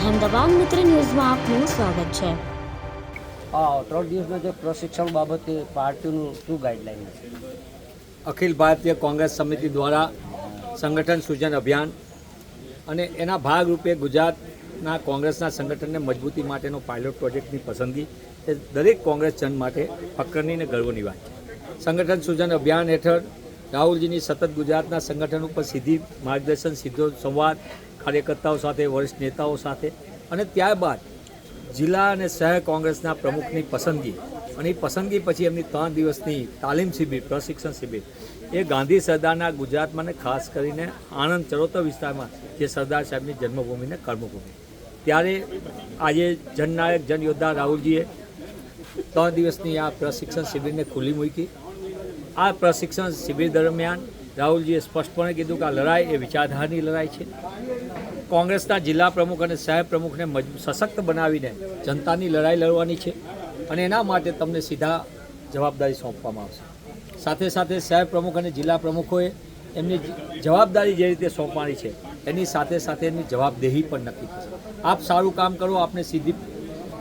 અહેમદાબાદ મિત્ર ન્યૂઝમાં આપનું સ્વાગત છે. આ ત્રણ દિવસના જે પ્રશિક્ષણ બાબતે પાર્ટીનું શું ગાઈડલાઈન છે અખિલ ભારતીય કોંગ્રેસ સમિતિ દ્વારા સંગઠન સૂજન અભિયાન અને એના ભાગરૂપે ગુજરાતના કોંગ્રેસના સંગઠનને મજબૂતી માટેનો પાયલોટ પ્રોજેક્ટની પસંદગી એ દરેક કોંગ્રેસ જન માટે ફક્રની અને ગર્વની વાત છે. સંગઠન સૂજન અભિયાન હેઠળ રાહુલજીની સતત ગુજરાતના સંગઠન ઉપર સીધી માર્ગદર્શન, સીધો સંવાદ, કાર્યકર્તાઓ સાથે, વરિષ્ઠ નેતાઓ સાથે અને ત્યારબાદ જિલ્લા અને શહેર કોંગ્રેસના પ્રમુખની પસંદગી અને એ પસંદગી પછી એમની ત્રણ દિવસની તાલીમ શિબિર, પ્રશિક્ષણ શિબિર. એ ગાંધી સરદારના ગુજરાતમાં ને ખાસ કરીને આણંદ ચરોતર વિસ્તારમાં જે સરદાર સાહેબની જન્મભૂમિ ને કર્મભૂમિ. ત્યારે આજે જનનાયક, જનયોદ્ધા રાહુલજીએ ત્રણ દિવસની આ પ્રશિક્ષણ શિબિરને ખુલ્લી મૂકી. આ પ્રશિક્ષણ શિબિર દરમિયાન રાહુલજીએ સ્પષ્ટપણે કીધું કે આ લડાઈ એ વિચારધારાની લડાઈ છે. કોંગ્રેસના જિલ્લા પ્રમુખ અને શહેર પ્રમુખને સશક્ત બનાવીને જનતાની લડાઈ લડવાની છે અને એના માટે તમને સીધા જવાબદારી સોંપવામાં આવશે. સાથે સાથે શહેર પ્રમુખ અને જિલ્લા પ્રમુખોએ એમની જવાબદારી જે રીતે સોંપવાની છે, એની સાથે સાથે એની જવાબદેહી પણ નક્કી થશે. આપ સારું કામ કરો, આપને સીધી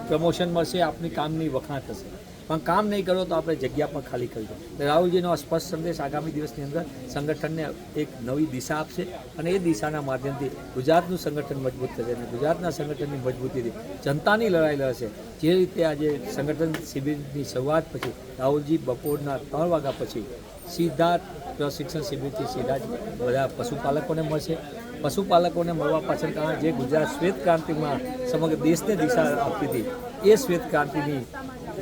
પ્રમોશન મળશે, આપની કામની વખાણ થશે. પણ કામ નહીં કરો તો આપણે જગ્યા પણ ખાલી કરી દો. રાહુલજીનો આ સ્પષ્ટ સંદેશ આગામી દિવસની અંદર સંગઠનને એક નવી દિશા આપશે અને એ દિશાના માધ્યમથી ગુજરાતનું સંગઠન મજબૂત થશે અને ગુજરાતના સંગઠનની મજબૂતીથી જનતાની લડાઈ લડશે. જે રીતે આજે સંગઠન શિબિરની શરૂઆત પછી રાહુલજી બપોરના ત્રણ વાગ્યા પછી સીધા પ્રશિક્ષણ શિબિરથી સીધા જ બધા પશુપાલકોને મળશે. પશુપાલકોને મળવા પાછળ કારણ જે ગુજરાત શ્વેત ક્રાંતિમાં સમગ્ર દેશને દિશા આપી હતી, એ શ્વેત ક્રાંતિની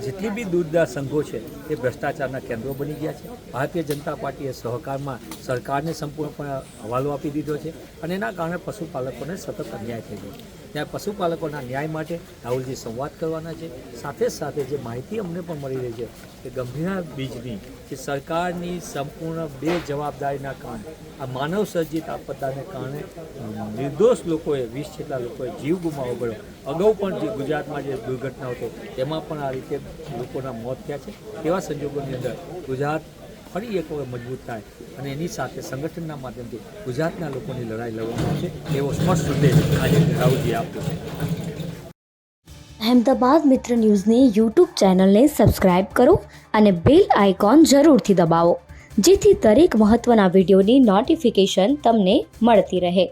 જેટલી બી દૂધના સંઘો છે, એ ભ્રષ્ટાચારના કેન્દ્રો બની ગયા છે. ભારતીય જનતા પાર્ટીએ સહકારમાં સરકારને સંપૂર્ણપણે હવાલો આપી દીધો છે અને એના કારણે પશુપાલકોને સતત અન્યાય થઈ ગયો છે. ત્યાં પશુપાલકોના ન્યાય માટે રાહુલજી સંવાદ કરવાના છે. સાથે સાથે જે માહિતી અમને પણ મળી રહી છે કે ગંભીરા બીજની જે સરકારની સંપૂર્ણ બે જવાબદારીના કારણે, આ માનવ સર્જિત આપદાને કારણે નિર્દોષ લોકોએ વીસ જેટલા લોકોએ જીવ ગુમાવવો પડ્યો અગાઉ પણ જે ગુજરાતમાં જે દુર્ઘટનાઓ થઈ તેમાં પણ આ રીતે લોકોના મોત થયા છે. તેવા સંજોગોની અંદર ગુજરાત ફરી એક વખત મજબૂત થાય અને એની સાથે સંગઠનના માધ્યમથી ગુજરાતના લોકોની લડાઈ લડવામાં આવશે એવો સ્પષ્ટ સંદેશ આજે રાહુલજી આપ્યો છે. અહેમદાબાદ મિત્ર ન્યૂઝની યુટ્યુબ ચેનલને સબસ્ક્રાઇબ કરો અને બેલ આઇકોન જરૂરથી દબાવો, જેથી દરેક મહત્ત્વના વિડીયોની નોટિફિકેશન તમને મળતી રહે.